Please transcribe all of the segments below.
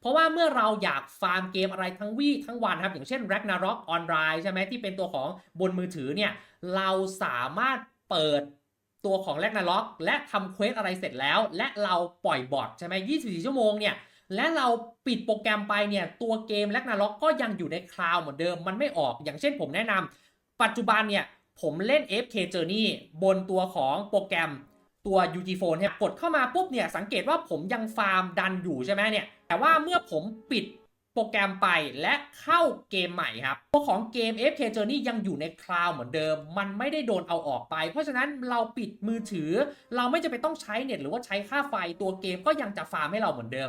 เพราะว่าเมื่อเราอยากฟาร์มเกมอะไรทั้งวี่ทั้งวันครับ อย่างเช่น Ragnarok Online ใช่ไหมที่เป็นตัวของบนมือถือเนี่ยเราสามารถเปิดตัวของ Ragnarok และทำเควสอะไรเสร็จแล้ว และเราปล่อยบอทใช่ไหม24 ชั่วโมงเนี่ยและเราปิดโปรแกรมไปเนี่ยตัวเกม Ragnarok ก็ยังอยู่ในคลาวด์เหมือนเดิมมันไม่ออก อย่างเช่นผมแนะนำปัจจุบันเนี่ยผมเล่น FK Journey บนตัวของโปรแกรมตัว UG Phone เนี่ยกดเข้ามาปุ๊บเนี่ยสังเกตว่าผมยังฟาร์มดันอยู่ใช่ไหมเนี่ย แต่ว่าเมื่อผมปิดโปรแกรมไปและเข้าเกมใหม่ครับตัวของเกม FK Journey ยังอยู่ในคลาวด์เหมือนเดิม มันไม่ได้โดนเอาออกไป เพราะฉะนั้นเราปิดมือถือ เราไม่จะไปต้องใช้เน็ตหรือว่าใช้ค่าไฟตัวเกมก็ยังจะฟาร์มให้เราเหมือนเดิม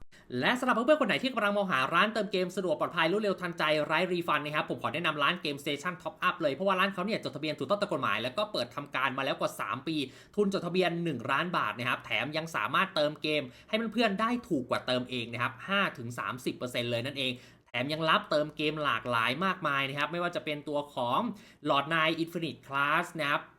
และสำหรับเพื่อนๆคนไหนที่กำลังมองหาร้านเติมเกมสะดวกปลอดภัยรวดเร็วทันใจไร้รีฟันนะครับผมขอแนะนำร้านเกม Station Top Up เลย เพราะว่าร้านเขาเนี่ยจดทะเบียนถูกต้องตามกฎหมาย แล้วก็เปิดทำการมาแล้วกว่า 3 ปี ทุนจดทะเบียน 1 ล้านบาทนะครับแถมยังสามารถเติมเกม ให้เพื่อนๆได้ถูกกว่าเติมเองนะครับ5-30%เลยนั่นเองแถมยังรับเติมเกมหลากหลายมากมายนะครับ ไม่ว่าจะเป็นตัวของ Lord Knight Infinite Class นะครับ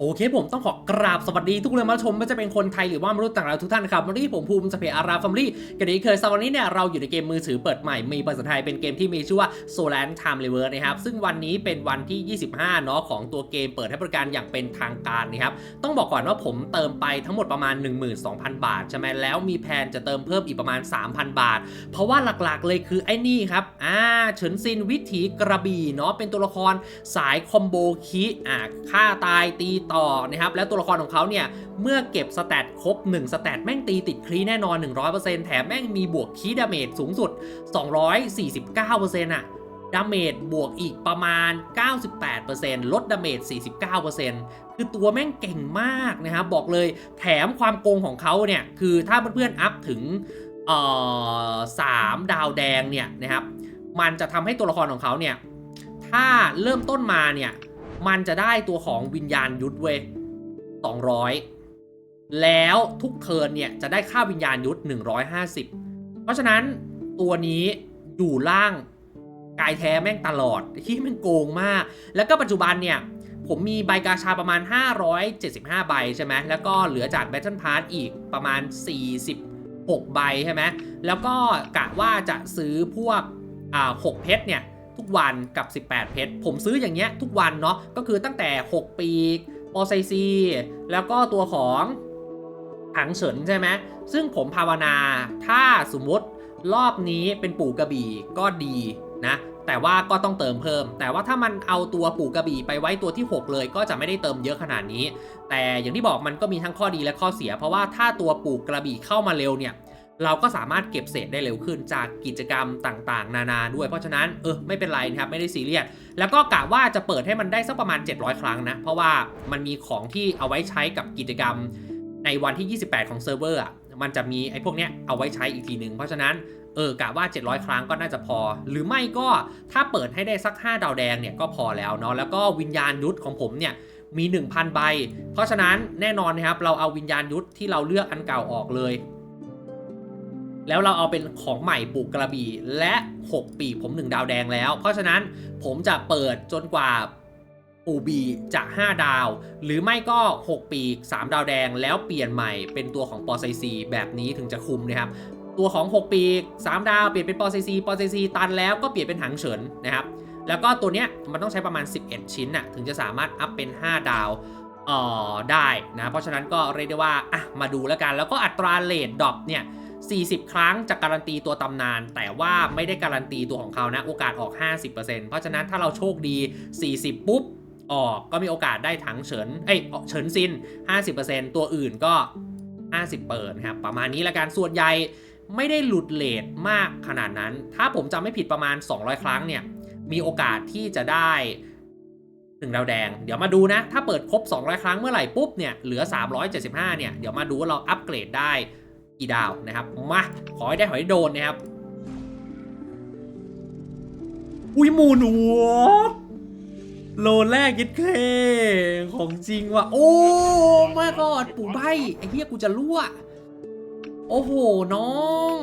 โอเคผมต้องขอกราบสวัสดีทุกคนมาชมไม่ว่าจะเป็นคนไทยหรือว่ามนุษย์ต่างดาวทุกท่านครับวันนี้ผมภูมิสเปอาราฟัมลี่กันนี้เคยสวันนี้เนี่ยเราอยู่ในเกมมือถือเปิดใหม่มีภาษาไทยเป็นเกมที่มีชื่อว่า Solan Time Reverse นะครับซึ่งวันนี้เป็นวันที่ 25 เนาะของตัวเกมเปิดให้บริการอย่างเป็นทางการนะครับต้องบอกก่อนว่าผมเติมไปทั้งหมดประมาณ 12,000 บาทใช่ไหมแล้วมีแผนจะเติมเพิ่มอีกประมาณ 3,000 บาท เพราะว่าหลักๆเลยคือไอ้นี่ครับอ่าเฉินซินวิถีกระบี่เนาะเป็นตัวละครสายคอมโบคิอ่าฆ่าตายตีต่อนะครับแล้วตัวละครของเขาเนี่ยเมื่อเก็บสแตทครบ1สแตทแม่งตีติดคลีแน่นอน 100%แถมแม่งมีบวกคีดาเมจสูงสุด 249%อะดาเมจบวกอีกประมาณ 98%ลดดาเมจ 49%คือตัวแม่งเก่งมากนะครับบอกเลยแถมความโกงของเขาเนี่ยคือถ้าเพื่อนๆอัพถึงเอ่อสามดาวแดงเนี่ยนะครับมันจะทำให้ตัวละครของเขาเนี่ยถ้าเริ่มต้นมาเนี่ย มันจะได้ตัวของวิญญาณยุทธเว้ย200 แล้วทุกเทิร์นเนี่ยจะได้ค่าวิญญาณยุทธ150 เพราะฉะนั้นตัวนี้อยู่ล่างกายแท้แม่งตลอดที่แม่งโกงมาก แล้วก็ปัจจุบันเนี่ย ผมมีใบกาชาประมาณ 575 ใบใช่ไหมแล้วก็เหลือจาก Battle Pass อีกประมาณ 46 ใบใช่ไหมแล้วก็กะว่าจะซื้อพวกอ่า6เพชรเนี่ย ทุกวันกับ 18 เพชร ผมซื้ออย่างเงี้ยทุกวันเนาะ ก็คือตั้งแต่ 6 ปีปอไซซี แล้วก็ตัวของถังเฉินใช่ไหม ซึ่งผมภาวนาถ้าสมมติรอบนี้เป็นปู่กระบี่ก็ดีนะ แต่ว่าก็ต้องเติมเพิ่ม แต่ว่าถ้ามันเอาตัวปู่กระบี่ไปไว้ตัวที่ 6 เลยก็จะไม่ได้เติมเยอะขนาดนี้ แต่อย่างที่บอกมันก็มีทั้งข้อดีและข้อเสีย เพราะว่าถ้าตัวปู่กระบี่เข้ามาเร็วเนี่ย เราก็สามารถเก็บเศษได้เร็วขึ้นจากกิจกรรมต่างๆ นานาด้วย เพราะฉะนั้นเออไม่เป็นไรนะครับไม่ได้ซีเรียสแล้วก็กะว่าจะเปิดให้มันได้สักประมาณ 700 ครั้งนะ เพราะว่ามันมีของที่เอาไว้ใช้กับกิจกรรมในวันที่ 28 ของเซิร์ฟเวอร์อะมันจะมีไอ้พวกเนี้ยเอาไว้ใช้อีกทีหนึ่งเพราะฉะนั้นเออกะว่า 700 ครั้งก็น่าจะพอ หรือไม่ก็ถ้าเปิดให้ได้สัก 5 ดาวแดงเนี่ยก็พอแล้วเนาะแล้วก็วิญญาณยุทธของผมเนี่ยมี 1,000 ใบ เพราะฉะนั้นแน่นอนนะครับเราเอาวิญญาณยุทธที่เราเลือกอันเก่าออกเลย แล้วเราเอาเป็นของใหม่ปลูกกระบี่และ 6 ปีผม 1 ดาวแดงแล้ว เพราะฉะนั้นผมจะเปิดจนกว่าปูบีจะ 5 ดาว หรือไม่ก็ 6 ปี 3 ดาวแดงแล้วเปลี่ยนใหม่เป็นตัวของปอไซซีแบบนี้ถึงจะคุมนะครับตัวของ 6 ปี 3 ดาวเปลี่ยนเป็นปอไซซีปอไซซีตันแล้วก็เปลี่ยนเป็นหางเฉินนะครับแล้วก็ตัวเนี้ยมันต้องใช้ประมาณ 11 ชิ้นน่ะถึงจะสามารถอัพเป็น 5 ดาวเอ่อได้นะเพราะฉะนั้นก็เรียกได้ว่าอะมาดูแล้วกัน แล้วก็อัตราเลทดรอปเนี่ย 40 ครั้งจะการันตีตัวตำนาน แต่ว่าไม่ได้การันตีตัวของเขานะ โอกาสออก 50%เพราะฉะนั้นถ้าเราโชคดี 40 ปุ๊บ ออกก็มีโอกาสได้ถังเฉิน เอ้ยเฉินซิน 50%ตัวอื่นก็ 50 เปิดครับ ประมาณนี้ละกันส่วนใหญ่ไม่ได้หลุดเลทมากขนาดนั้น ถ้าผมจำไม่ผิดประมาณ 200 ครั้งเนี่ย มีโอกาสที่จะได้หนึ่งดาวแดง เดี๋ยวมาดูนะ ถ้าเปิดครบ 200 ครั้งเมื่อไหร่ปุ๊บเนี่ย เหลือ 375 เนี่ย เดี๋ยวมาดูว่าเราอัปเกรดได้ กี่ดาวนะครับ มา ขอให้ได้หอยโดนนะครับ อุ้ยมูนวดโลแรกยิดเคของจริงว่ะ โอ้มากอดปู่ใบไอ้เหี้ยกูจะรั่ว โอ้โห น้อง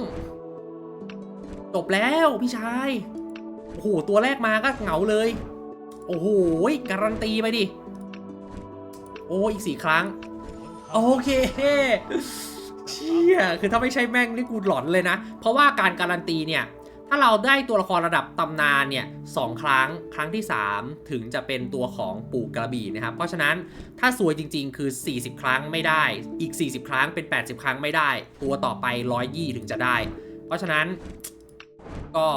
จบแล้วพี่ชาย โอ้โห ตัวแรกมาก็เหงาเลย โอ้โห การันตีไปดิ โอ้ อีกสี่ครั้ง โอเค เชี่ยคือถ้าไม่ใช่แม่งนี่กูหลอนเลยนะ เพราะว่าการการันตีเนี่ย ถ้าเราได้ตัวละครระดับตำนานเนี่ยสองครั้งครั้งที่ 3 ถึงจะเป็นตัวของปู่กระบี่นะครับ เพราะฉะนั้นถ้าสวยจริงๆ คือ 40 ครั้งไม่ได้ อีก 40 ครั้งเป็น 80 ครั้งไม่ได้ ตัวต่อไป120ถึงจะได้ เพราะฉะนั้นก็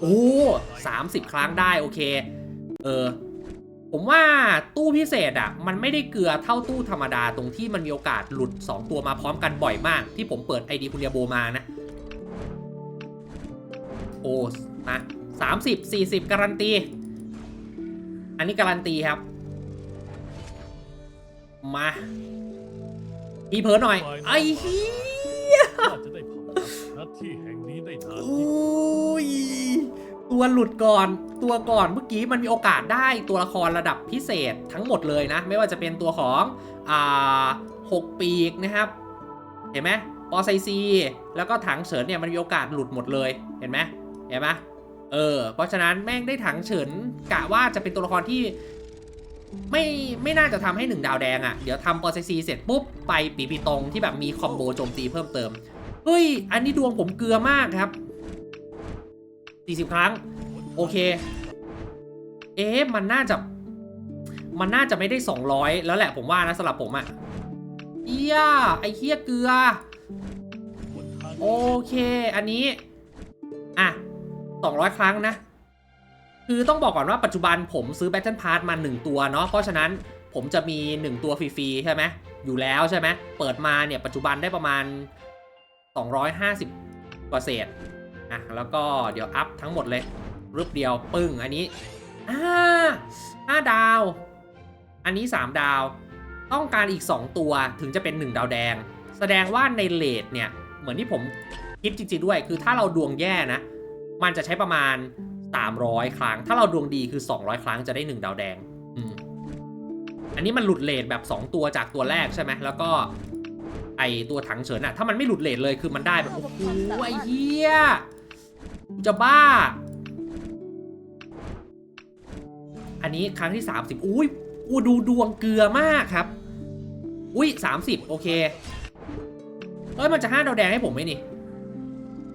โอ้สามสิบครั้งได้โอเค เออ ผมว่าตู้พิเศษอะ่ะมันไม่ได้เกลือเท่าตู้ธรรมดาตรงที่มันมีโอกาสหลุด 2 ตัวมาพร้อมกันบ่อยมาก ที่ผมเปิดไอดีคุณยาโบมานะ โอ้มาสามสิบสี่สิบการันตี อันนี้การันตีครับ มาพี่เพิร์หน่อย ไอ้เหี้ยน่าจะได้ผ่านหน้าที่แห่งนี้ได้นานอทีุ่้ย ตัวหลุดก่อนตัวก่อนเมื่อกี้มันมีโอกาสได้ตัวละครระดับพิเศษทั้งหมดเลยนะ ไม่ว่าจะเป็นตัวของอ่าหกปีกนะครับ เห็นไหมปอไซซีแล้วก็ถังเฉินเนี่ยมันมีโอกาสหลุดหมดเลยเห็นไหมเห็นไหมเออเพราะฉะนั้นแม่งได้ถังเฉินกะว่าจะเป็นตัวละครที่ไม่ไม่น่าจะทำให้หนึ่งดาวแดงอะ่ะ เดี๋ยวทำปอไซซีเสร็จปุ๊บ ไปปีปีตรงที่แบบมีคอมโบโจมตีเพิ่มเติม เฮ้ย อันนี้ดวงผมเกลือมากครับ 40 ครั้ง โอเค เอ๊ะมันน่าจะ มันน่าจะไม่ได้ 200 แล้วแหละผมว่านะสำหรับผมอะเอี้ยไอเฮียเกลือ โอเค อันนี้ อะ 200 ครั้งนะ คือต้องบอกก่อนว่าปัจจุบันผมซื้อ Battle Pass มา 1 ตัวเนาะเพราะฉะนั้นผมจะมี 1 ตัวฟรีๆใช่ไหมอยู่แล้วใช่ไหม เปิดมาเนี่ยปัจจุบันได้ประมาณ 250กว่าเศษ อะแล้วก็เดี๋ยวอัพทั้งหมดเลยรูปเดียวปึ้งอันนี้อ่าห้าดาว อันนี้ 3 ดาว ต้องการอีก 2 ตัวถึงจะเป็น 1 ดาวแดง แสดงว่าในเลทเนี่ย เหมือนที่ผมคิดจริงๆด้วยคือถ้าเราดวงแย่นะ มันจะใช้ประมาณ 300 ครั้ง ถ้าเราดวงดีคือ 200 ครั้งจะได้ 1 ดาวแดงอืมอันนี้มันหลุดเลทแบบ 2 ตัวจากตัวแรกใช่ไหมแล้วก็ไอตัวถังเฉินอะถ้ามันไม่หลุดเลทเลยคือมันได้แบบโอ้โหไอเหี้ย จะบ้า อันนี้ครั้งที่ 30 อุ้ยอูดูดวงเกลือมากครับ อุ้ย30 โอเค เอ้ย มันจะ5ดาวแดงให้ผมไหมนี่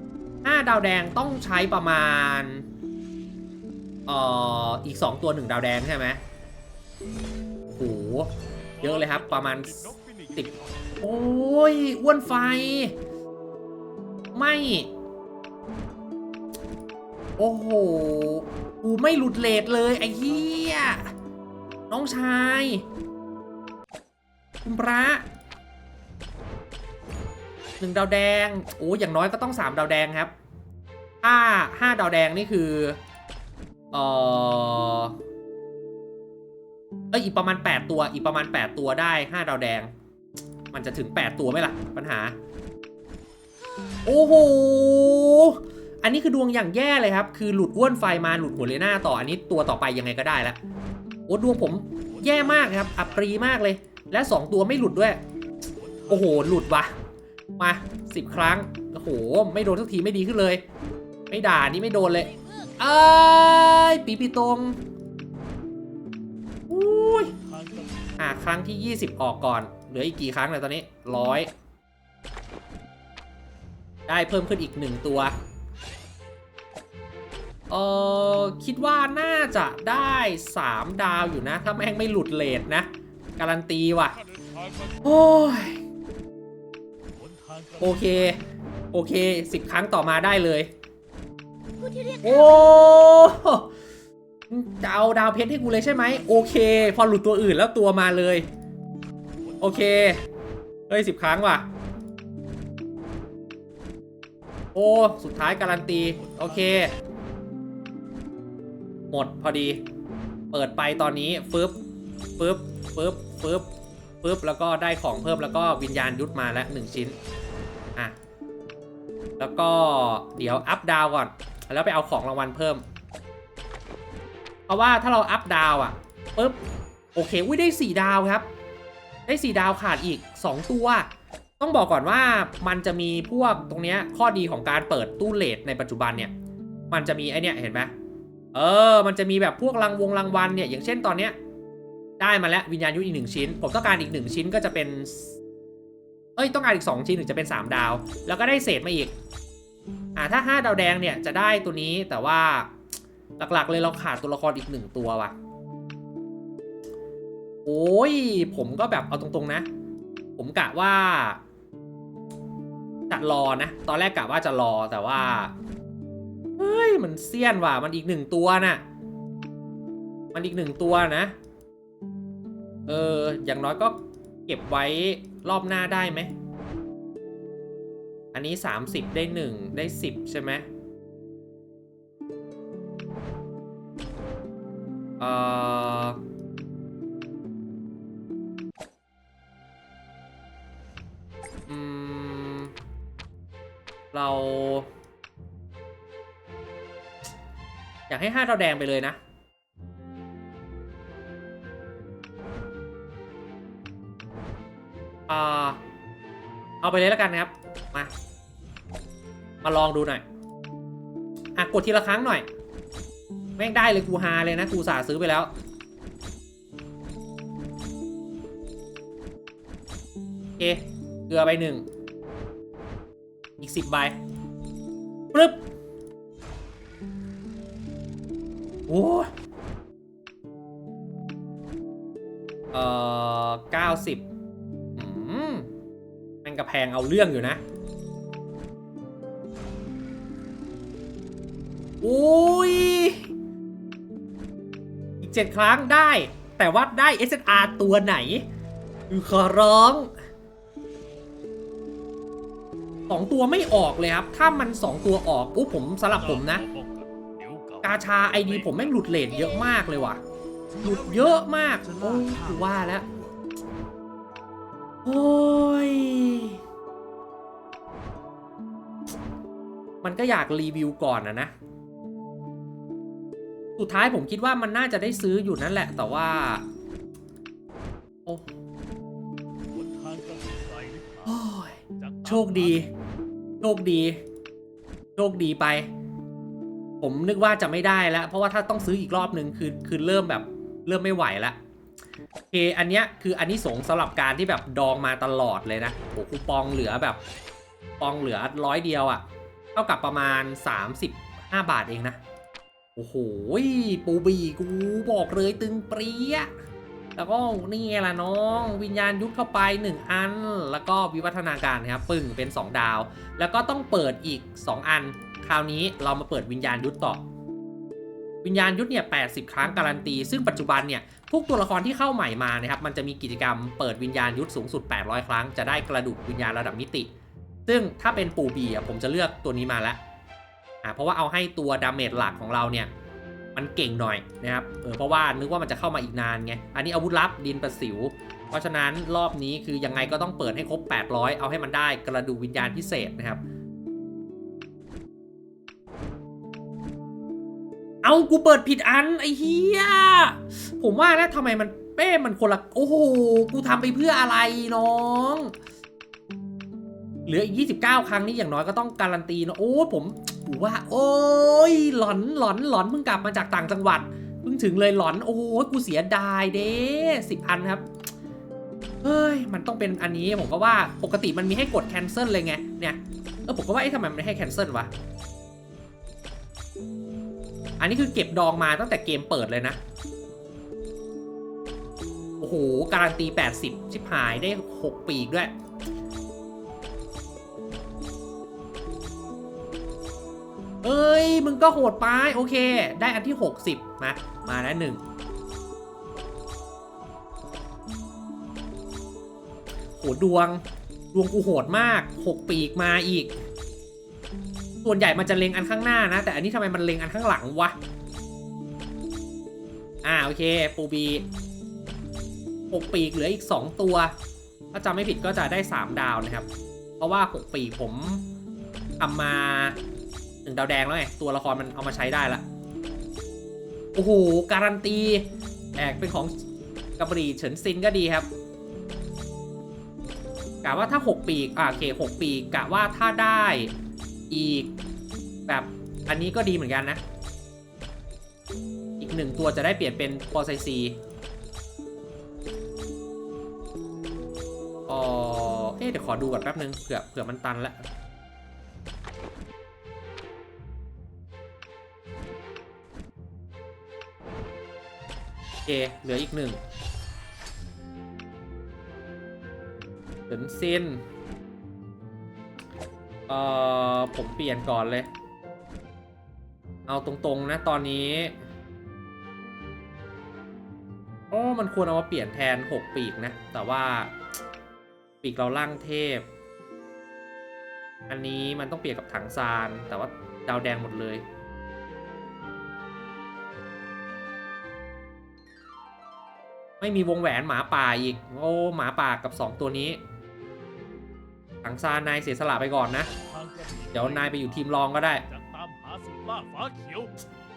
5ดาวแดงต้องใช้ประมาณ เอ่อ อีก 2 ตัว 1 ดาวแดงใช่ไหมโอ้โหเยอะเลยครับ ประมาณ10โอ้ย อ้วนไฟ ไม่ โอ้โห กูไม่หลุดเลทเลย ไอ้เหี้ย น้องชาย คุณพระหนึ่งดาวแดง โอ้อย่างน้อยก็ต้องสามดาวแดงครับ ถ้าห้าดาวแดงนี่คือ เออเอยอีกประมาณ 8 ตัว อีกประมาณ 8 ตัวได้ 5 ดาวแดง มันจะถึง 8 ตัวไหมล่ะ ปัญหา โอ้โห อันนี้คือดวงอย่างแย่เลยครับ คือหลุดอ้วนไฟมาหลุดหัวเลน่าต่ออันนี้ตัวต่อไปยังไงก็ได้ล้วโอ้ดวงผมแย่มากครับ อับปรีมากเลย และ 2 ตัวไม่หลุดด้วย โอ้โห หลุดวะมา 10 ครั้ง โอ้โห ไม่โดนสักทีไม่ดีขึ้นเลย ไม่ด่านี่ไม่โดนเลยเอ้ยปีปีตรงอุ้ยอะครั้งที่ 20 ออกก่อน เหลืออีกกี่ครั้งเลยตอนนี้ร้อยได้เพิ่มขึ้นอีกหนึ่งตัว เออคิดว่าน่าจะได้ 3 ดาวอยู่นะ ถ้าแม่งไม่หลุดเลทนะ การันตีว่ะ โอ้ย โอเค โอเคสิบครั้งต่อมาได้เลย โอ้จะเอาดาวเพชรให้กูเลยใช่ไหม โอเค พอหลุดตัวอื่นแล้วตัวมาเลย โอเค เฮ้ยสิบครั้งว่ะ โอ้ สุดท้ายการันตี โอเค หมดพอดี เปิดไปตอนนี้ฟึบฟึบฟึบฟึบฟึบแล้วก็ได้ของเพิ่มแล้วก็วิญญาณยุทธมาแล้วหนึ่งชิ้นอะแล้วก็เดี๋ยวอัพดาวก่อน แล้วไปเอาของรางวัลเพิ่ม เพราะว่าถ้าเราอัพดาวอะปุ๊บโอเคอุ้ยได้ 4 ดาวครับ ได้ 4 ดาวขาดอีก 2 ตัว ต้องบอกก่อนว่ามันจะมีพวกตรงเนี้ยข้อดีของการเปิดตู้เลทในปัจจุบันเนี่ย มันจะมีไอเนี้ยเห็นไหม เออ มันจะมีแบบพวกรางวงรางวัลเนี่ย อย่างเช่นตอนเนี้ย ได้มาแล้ววิญญาณยุทธอีกหนึ่งชิ้น ผมต้องการอีกหนึ่งชิ้นก็จะเป็น เอ้ย ต้องการอีก2ชิ้นถึงจะเป็น3ดาว แล้วก็ได้เศษมาอีก อ่าถ้า5ดาวแดงเนี่ยจะได้ตัวนี้ แต่ว่าหลักๆ เลยเราขาดตัวละครอีกหนึ่งตัวว่ะ โอ้ย ผมก็แบบเอาตรงๆนะ ผมกะว่าจะรอนะ ตอนแรกกะว่าจะรอแต่ว่า ฮ้ย มันเซียนว่ะ มันอีกหนึ่งตัวน่ะ มันอีกหนึ่งตัวนะ เออ อย่างน้อยก็เก็บไว้รอบหน้าได้ไหม อันนี้ 30 ได้1ได้ 10 ใช่ไหมเอ่ออืมเรา อยากให้5ดาวแดงไปเลยนะ เอาไปเลยแล้วกันนะครับ มา มาลองดูหน่อย อะ กดทีละครั้งหน่อย แม่งได้เลยกูฮาเลยนะ กูสาซื้อไปแล้วโอเคเกลือไปหนึ่ง อีกสิบใบปึ๊บ อ้เอ่อเก้าสิบมแม่งกระแพงเอาเรื่องอยู่นะอุ้ย อีกเจ็ดครั้งได้ แต่ว่าได้ SSR ตัวไหนคอขอร้องสองตัวไม่ออกเลยครับ ถ้ามันสองตัวออกปุ๊บผมสลับผมนะ กาชาไอดีผมแม่งหลุดเลทเยอะมากเลยว่ะ หลุดเยอะมาก โอ้ยกูว่าแล้ว โอ้ย มันก็อยากรีวิวก่อนนะนะ สุดท้ายผมคิดว่ามันน่าจะได้ซื้ออยู่นั่นแหละ แต่ว่า โอ้ยโชคดี โชคดี โชคดีไป ผมนึกว่าจะไม่ได้แล้ว เพราะว่าถ้าต้องซื้ออีกรอบหนึ่งคือคือเริ่มแบบเริ่มไม่ไหวละโอเคอันเนี้ยคืออันนี้สงส์สำหรับการที่แบบดองมาตลอดเลยนะโอ้คูปองเหลือแบบปองเหลือร้อยเดียวอะ่ะ เท่ากับประมาณ 35 บาทเองนะ โอ้โหปูบีกูบอกเลยตึงเปรี้ยแล้วก็นี่ไงล่ะน้อง วิญญาณยุทธเข้าไป 1 อัน แล้วก็วิวัฒนาการนะครับ ปึ่งเป็น 2 ดาว แล้วก็ต้องเปิดอีก 2 อัน คราวนี้เรามาเปิดวิญญาณยุทธต่อ วิญญาณยุทธเนี่ย80ครั้งการันตี ซึ่งปัจจุบันเนี่ยทุกตัวละครที่เข้าใหม่มานะครับมันจะมีกิจกรรมเปิดวิญญาณยุทธสูงสุด 800 ครั้งจะได้กระดูกวิญญาณระดับมิติ ซึ่งถ้าเป็นปู่บีอะผมจะเลือกตัวนี้มาแล้วอ่าเพราะว่าเอาให้ตัวดาเมจหลักของเราเนี่ยมันเก่งหน่อยนะครับเออเพราะว่านึกว่ามันจะเข้ามาอีกนานไงอันนี้อาวุธลับดินประสิว เพราะฉะนั้นรอบนี้คือยังไงก็ต้องเปิดให้ครบ 800 เอาให้มันได้กระดูกวิญญาณพิเศษนะครับ เอากูเปิดผิดอันไอ้เฮียผมว่าแล้วทำไมมันเป้มันคนละโอ้โหกูทำไปเพื่ออะไรน้องเหลืออีก 29 ครั้งนี้อย่างน้อยก็ต้องการันตีนะโอ้ผมผมว่า โอ้ยหลอนหลอนหลอนเพิ่งกลับมาจากต่างจังหวัดเพิ่งถึงเลยหลอนโอ้ยกูเสียดายเด้สิบอันครับเฮ้ยมันต้องเป็นอันนี้ผมก็ว่าปกติมันมีให้กด cancel เลยไงเนี่ยเออผมก็ว่าเอ๊ะทำไมมันไม่ให้ cancel วะ อันนี้คือเก็บดองมาตั้งแต่เกมเปิดเลยนะ โอ้โห การันตี 80 ชิบหายได้ 6 ปีกด้วย เอ้ย มึงก็โหดไป โอเค ได้อันที่ 60 มา มาแล้วหนึ่งโหดวง ดวงกูโหดมาก 6 ปีกมาอีก ส่วนใหญ่มันจะเล็งอันข้างหน้านะ แต่อันนี้ทำไมมันเล็งอันข้างหลังวะ อ่าโอเค ปูบีหกปีกเหลืออีก 2 ตัว ถ้าจำไม่ผิดก็จะได้ 3 ดาวนะครับ เพราะว่า 6 ปีกผมทำมาหนึ่งดาวแดงแล้วไงตัวละครมันเอามาใช้ได้ละโอ้โห การันตีแอกเป็นของกระบรีเฉินซินก็ดีครับกะว่าถ้า 6 ปีกอ่าโอเค 6 ปีกกะว่าถ้าได้ อีกแบบอันนี้ก็ดีเหมือนกันนะ อีกหนึ่งตัวจะได้เปลี่ยนเป็นปอไซซีอ๋อเอ๊ะเดี๋ยวขอดูก่อนแป๊บนึงเผื่อเผื่อมันตันแล้วโอเค เหลืออีกหนึ่งเฉินซิน อ่อผมเปลี่ยนก่อนเลย เอาตรงๆนะตอนนี้โอ้มันควรเอามาเปลี่ยนแทน 6 ปีกนะ แต่ว่าปีกเราล่างเทพ อันนี้มันต้องเปลี่ยนกับถังซาน แต่ว่าดาวแดงหมดเลยไม่มีวงแหวนหมาป่าอีก โอ้ หมาป่ากับ 2 ตัวนี้ถังซานนายเสียสละไปก่อนนะ เดี๋ยวนายไปอยู่ทีมรองก็ได้ จะตามหาสุดล่าฟ้าเขียว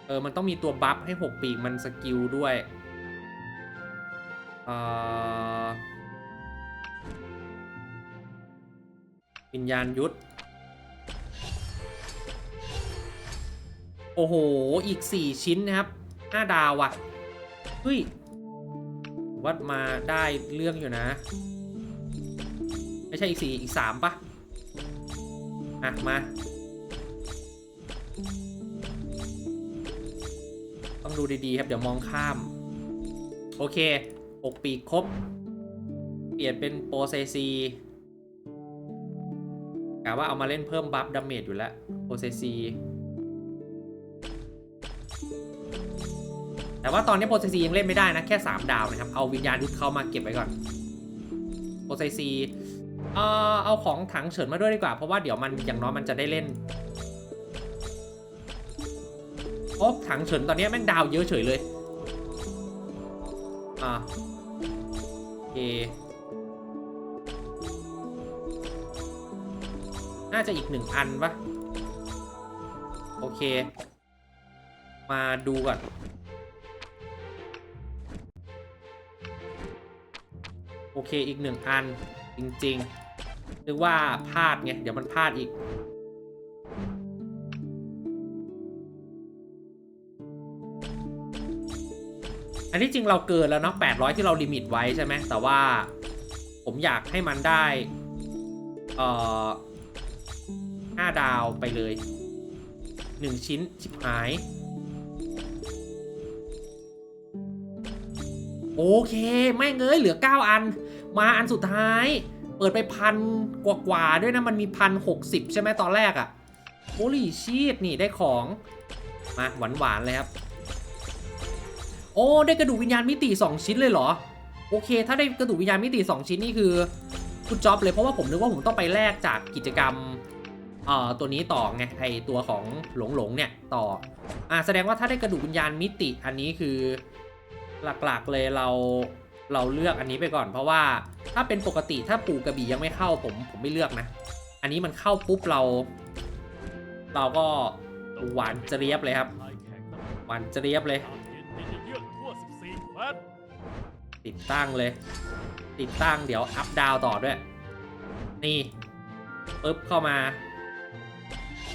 เออ มันต้องมีตัวบัฟให้ 6 ปีกมันสกิลด้วยเออวิญญาณยุทธ โอ้โห อีก 4 ชิ้นนะครับ5ดาวว่ะ เฮ้ย วัดมาได้เรื่องอยู่นะ ไม่ใช่อีก 4 อีก 3ปะ อะ มา ต้องดูดี ๆ ครับ เดี๋ยวมองข้าม โอเค6ปีกครบ เปลี่ยนเป็นโปรเซซีกะว่าเอามาเล่นเพิ่มบัฟดาเมจอยู่แล้วโปรเซซีแต่ว่าตอนนี้โปรเซซียังเล่นไม่ได้นะ แค่ 3 ดาวนะครับ เอาวิญญาณยุทธเข้ามาเก็บไว้ก่อนโปรเซซี เออเอาของถังเฉินมาด้วยดีกว่า เพราะว่าเดี๋ยวมันอย่างน้อยมันจะได้เล่นโอ้ถังเฉินตอนนี้แม่งดาวเยอะเฉยเลย อ่าโอเคน่าจะอีกหนึ่งอันปะโอเค มาดูก่อนโอเค อีกหนึ่งอัน จริง ๆ นึกว่าพลาดไง เดี๋ยวมันพลาดอีก อันที่จริงเราเกินแล้วเนาะ800 ที่เราลิมิตไว้ใช่ไหม แต่ว่าผมอยากให้มันได้ เอ่อ5ดาวไปเลย 1 ชิ้นชิบหาย โอเค ไม่เงยเหลือ 9 อัน มาอันสุดท้าย เปิดไปพันกว่าๆด้วยนะ มันมีพันหกสิบใช่ไหมตอนแรกอะโอลี่ชีตนี่ได้ของ มาหวานๆเลยครับ โอ้ ได้กระดูกวิญญาณมิติ 2 ชิ้นเลยเหรอ โอเค ถ้าได้กระดูกวิญญาณมิติ 2 ชิ้นนี่คือคุณจ็อบเลยเพราะว่าผมนึกว่าผมต้องไปแลกจากกิจกรรมเอ่อตัวนี้ต่อไงไอตัวของหลงหลงๆเนี่ยต่ออ่าแสดงว่าถ้าได้กระดูกวิญญาณมิติอันนี้คือหลักๆเลยเรา เราเลือกอันนี้ไปก่อน เพราะว่าถ้าเป็นปกติถ้าปู่กระบี่ยังไม่เข้าผมผมไม่เลือกนะ อันนี้มันเข้าปุ๊บเรา เราก็หวานเจี๊ยบเลยครับหวานเจี๊ยบเลยติดตั้งเลย ติดตั้งเดี๋ยวอัพดาวต่อด้วย นี่ปึ๊บเข้ามา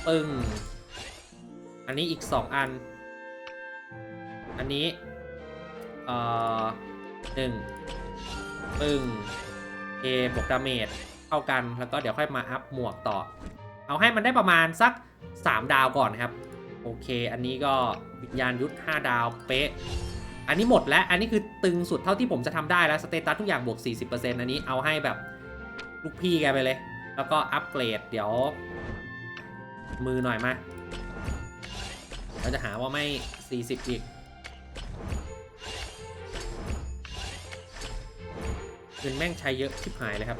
ปึ้งอันนี้อีก 2 อัน อันนี้ เอ่อ หนึ่งปึ้งเอบวกดาเมจเท่ากันแล้วก็เดี๋ยวค่อยมาอัพหมวกต่อ เอาให้มันได้ประมาณสัก 3 ดาวก่อนครับ โอเค อันนี้ก็วิญญาณยุทธ5ดาวเป๊ะ อันนี้หมดแล้ว อันนี้คือตึงสุดเท่าที่ผมจะทำได้แล้วสเตตัสทุกอย่างบวก 40%อันนี้เอาให้แบบลูกพี่แกไปเลย แล้วก็อัปเกรดเดี๋ยว มือหน่อยมาเราจะหาว่าไม่ 40 อีก เงินแม่งใช้เยอะชิบหายเลยครับ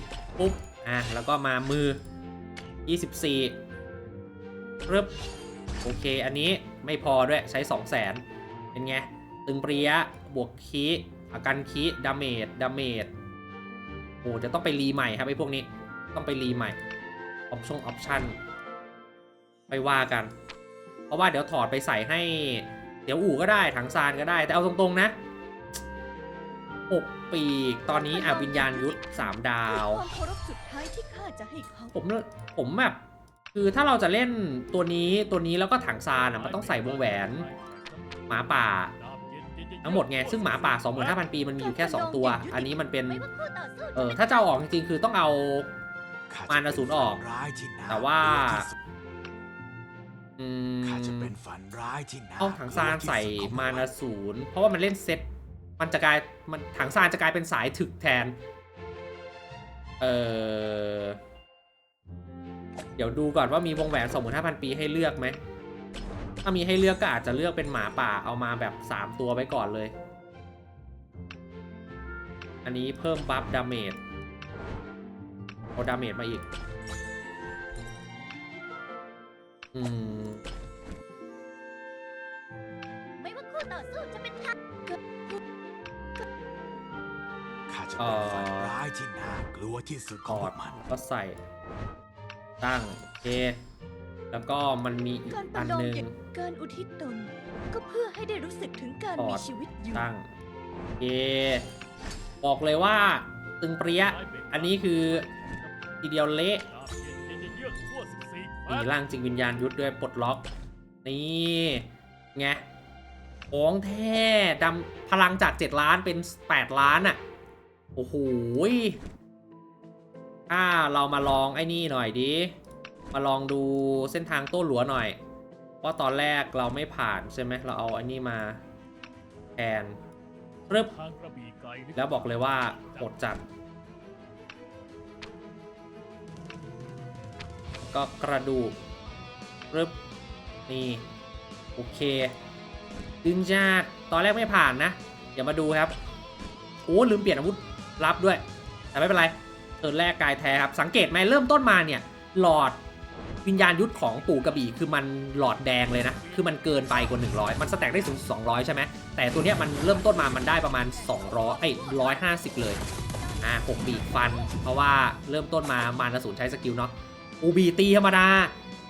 20 ปุ๊บ อะ แล้วก็มามือ 24รึบโอเค อันนี้ไม่พอด้วยใช้ 2 0 0แสนเป็นไง ตึงปรียะ บวกคีอาการคีดาเมจดาเมจโอ้จะต้องไปรีใหม่ครับไอ้พวกนี้ต้องไปรีใหม่ออปชั่นออปชั่นไปว่ากัน เพราะว่าเดี๋ยวถอดไปใส่ให้ เดี๋ยวอู่ก็ได้ถังซานก็ได้แต่เอาตรงๆนะ หกปีกตอนนี้อะวิญญาณยุทธสามดาว ความเคารพสุดท้ายที่ข้าจะให้เขาผมผมแบบคือถ้าเราจะเล่นตัวนี้ตัวนี้แล้วก็ถังซานอะมันต้องใส่วงแหวน หมาป่า ทั้งหมดไงซึ่งหมาป่า 25,000 ปีมันมีอยู่แค่ 2 ตัว อันนี้มันเป็นไม่ว่าคู่ต่อสู้เออถ้าจะเอาออกจริงๆคือต้องเอามามารสูญออก แต่แต่ว่าว่าอืข้าจะมเป็นฝันร้ายที่น่าเอาถังซานใส่กลัวที่สุดของมาวันาศูนย์เพราะว่ามันเล่นเซต มันจะกลายมันถังซานจะกลายเป็นสายถึกแทน เออเดี๋ยวดูก่อนว่ามีวงแหวน25,000 ปีให้เลือกไหม ถ้ามีให้เลือกก็อาจจะเลือกเป็นหมาป่าเอามาแบบ 3 ตัวไว้ก่อนเลย อันนี้เพิ่มบัฟดาเมจ เอาดาเมจมาอีก อืมไม่ว่าคู่ต่อสู้จะเป็น จะเป็นฝันร้ายที่น่ากลัวที่สุดกของอพวดกมัน ก็ใส่ ตั้งโอเค แล้วก็มันมีอีกการปอัระนลองหนึ่งเกียรติการอุทิศตน ก็เพื่อให้ได้รู้สึกถึงการกอดมีชีวิตอยู่ ตั้งโอเคบอกเลยว่า ตึงเปรี้ย อันนี้คือทีเดียวเละมีร่างจริงวิญญาณยุทธด้วยปลดล็อก นี่ไงของแท้ดำพลังจาก 7 ล้านเป็น 8 ล้านอะ่ะ โอ้โหยถ้าเรามาลองไอ้นี่หน่อยดิ มาลองดูเส้นทางโต้หลัวหน่อย เพราะตอนแรกเราไม่ผ่านใช่ไหมเราเอาไอ้นี่มาแทนรึบแล้วบอกเลยว่าโหดจัด ก็กระดูกรึบนี่ โอเค ดึงจากตอนแรกไม่ผ่านนะเดี๋ยวมาดูครับ โอ้ลืมเปลี่ยนอาวุธ ลับด้วย แต่ไม่เป็นไรเทิร์นแรกกายแท้ครับ สังเกตไหมเริ่มต้นมาเนี่ย หลอดวิญญาณยุทธของปู่กระบี่คือมันหลอดแดงเลยนะ คือมันเกินไปกว่า100 มันสแต็กได้สูงสุด200 ใช่ไหม แต่ตัวเนี้ยมันเริ่มต้นมามันได้ประมาณ 200ไอ้150เลย อ่า6ปีฟัน เพราะว่าเริ่มต้นมามานสูนใช้สกิลเนาะอูบีตีธรรมดา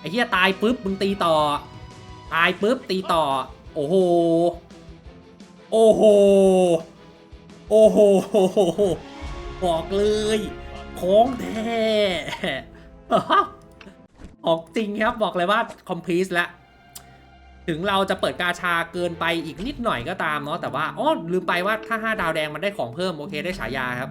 ไอ้เหี้ยตายปุ๊บมึงตีต่อ ตายปุ๊บตีต่อ โอ้โห โอ้โห โอ้โห บอกเลย ของแท้ออกจริงครับบอกเลยว่าคอมพลีสแล้ว ถึงเราจะเปิดกาชาเกินไปอีกนิดหน่อยก็ตามเนาะแต่ว่าอ๋อลืมไปว่าถ้า 5 ดาวแดงมันได้ของเพิ่ม โอเคได้ฉายาครับ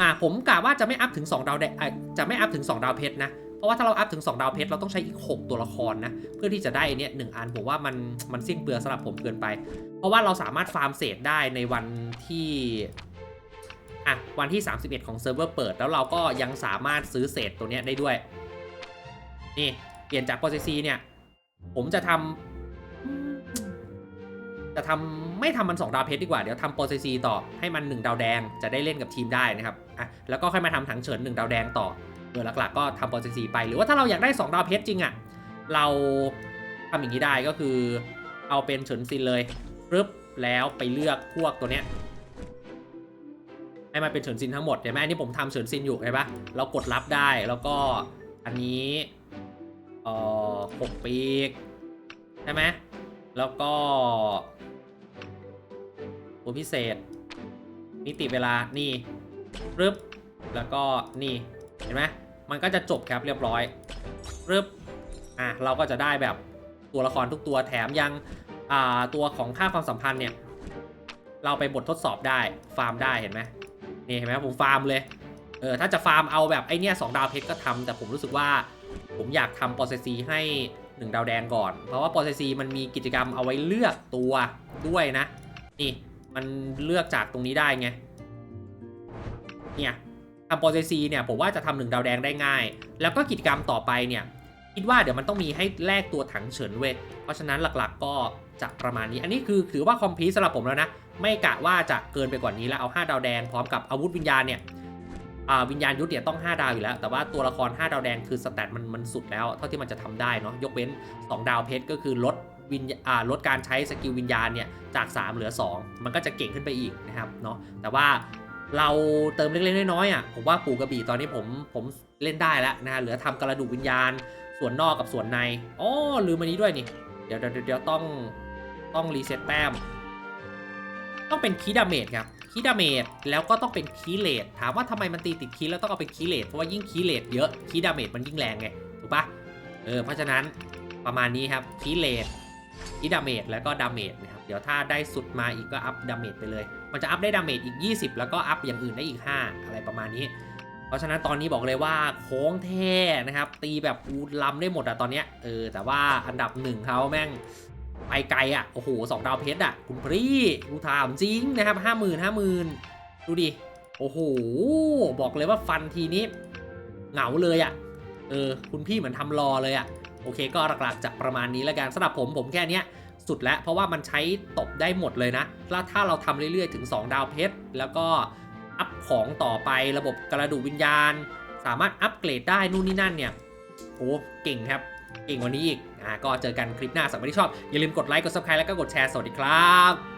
อ่าผมกะว่าจะไม่อัพถึง 2 ดาวแดงจะไม่อัพถึง 2 ดาวเพชรนะ เพราะว่าถ้าเราอัพถึง 2 ดาวเพชรเราต้องใช้อีก 6 ตัวละครนะ เพื่อที่จะได้อันเนี้ยหนึ่งอันผมว่ามันมันสิ้นเปลืองสำหรับผมเกินไป เพราะว่าเราสามารถฟาร์มเศษได้ในวันที่อะวันที่ 31 ของเซิร์ฟเวอร์เปิด แล้วเราก็ยังสามารถซื้อเศษตัวเนี้ยได้ด้วย นี่เปลี่ยนจากโปรเซซีเนี่ย ผมจะทำจะทำไม่ทำมัน 2 ดาวเพชรดีกว่า เดี๋ยวทำโปรเซซีต่อให้มัน 1 ดาวแดงจะได้เล่นกับทีมได้นะครับอะแล้วก็ค่อยมาทำถังเฉิน 1 ดาวแดงต่อ โดยหลักๆก็ทำโปรเซซีไปหรือว่าถ้าเราอยากได้ 2 ดาวเพชรจริงอะ่ะ เราทำอย่างนี้ได้ก็คือเอาเป็นเฉินซินเลยปึ๊บแล้วไปเลือกพวกตัวเนี้ยให้มันเป็นเฉินซินทั้งหมดเห็นไหมอันนี้ผมทำเฉินซินอยู่เห็นปะเรากดรับได้แล้วก็อันนี้เอ่อหกปีกใช่ไหมแล้วก็ตัวพิเศษนิติเวลานี่รึบแล้วก็นี่ เห็นไหมมันก็จะจบครับเรียบร้อยรึบอะเราก็จะได้แบบตัวละครทุกตัวแถมยังอ่าตัวของค่าความสัมพันธ์เนี่ย เราไปบททดสอบได้ฟาร์มได้เห็นไหมนี่เห็นไหมผมฟาร์มเลยเออถ้าจะฟาร์มเอาแบบไอเนี้ยสองดาวเพชรก็ทำแต่ผมรู้สึกว่าผมอยากทำปอเซซีให้ 1 ดาวแดงก่อน เพราะว่าปอเซซีมันมีกิจกรรมเอาไว้เลือกตัวด้วยนะ นี่ มันเลือกจากตรงนี้ได้ไงเนี่ย ทำโปอเซซีเนี่ยผมว่าจะทำหนึ่งดาวแดงได้ง่าย แล้วก็กิจกรรมต่อไปเนี่ยคิดว่าเดี๋ยวมันต้องมีให้แลกตัวถังเฉินเว้ยเพราะฉะนั้นหลักๆก็จะประมาณนี้ อันนี้คือถือว่าคอมพลีทสำหรับผมแล้วนะ ไม่กะว่าจะเกินไปกว่านี้แล้วเอา 5 ดาวแดงพร้อมกับอาวุธวิญญาณเนี่ยอาวิญญาณยุทธเนี่ยต้อง 5 ดาวอยู่แล้ว แต่ว่าตัวละคร 5 ดาวแดงคือสแตทมันมันสุดแล้ว เท่าที่มันจะทำได้เนาะยกเว้น 2 ดาวเพชรก็คือลดวิญลดการใช้สกิลวิญญาณเนี่ยจาก 3 เหลือ 2 มันก็จะเก่งขึ้นไปอีกนะครับเนาะแต่ว่า เราเติมเล็กๆน้อยๆอะผมว่าปู่กระบี่ตอนนี้ผมผมเล่นได้แล้วนะฮะเหลือทำกระดูกวิญญาณส่วนนอกกับส่วนในอ๋อลืมอันนี้ด้วยนี่เดี๋ยวเดี๋ยวเดี๋ยวต้องต้องรีเซ็ตแต้ม ต้องเป็นคีดาเมจครับคีดาเมจแล้วก็ต้องเป็นคีเลตถามว่าทำไมมันตีติดคีแล้วต้องเอาเป็นคีเลตเพราะว่ายิ่งคีเลตเยอะคีดาเมจมันยิ่งแรงไงถูกปะเออเพราะฉะนั้นประมาณนี้ครับคีเลตคีดาเมจแล้วก็ดาเมจนะครับเดี๋ยวถ้าได้สุดมาอีกก็อัพดาเมจไปเลย มันจะอัพได้ดาเมจอีก 20 แล้วก็อัพอย่างอื่นได้อีก 5 อะไรประมาณนี้ เพราะฉะนั้นตอนนี้บอกเลยว่าโค้งแท้นะครับ ตีแบบอูดลำได้หมดอะตอนเนี้ยเออแต่ว่าอันดับหนึ่งเขาแม่งไปไกลอะโอ้โหสองดาวเพชรอะคุณพรีกูถามจริงนะครับห้าหมื่นห้าหมื่นดูดิ โอ้โห บอกเลยว่าฟันทีนี้ เหงาเลยอะเออคุณพี่เหมือนทำรอเลยอะโอเคก็หลักๆจะประมาณนี้แล้วกันสำหรับผมผมแค่เนี้ย สุดแล้ว เพราะว่ามันใช้ตบได้หมดเลยนะ แล้วถ้าเราทำเรื่อยๆ ถึง 2 ดาวเพชร แล้วก็อัพของต่อไประบบกระดูกวิญญาณ สามารถอัปเกรดได้นู่นนี่นั่นเนี่ยโอ้เก่งครับ เก่งกว่านี้อีกอ่าก็เจอกันคลิปหน้าสำหรับที่ชอบ อย่าลืมกดไลค์ กด subscribe แล้วก็กดแชร์ สวัสดีครับ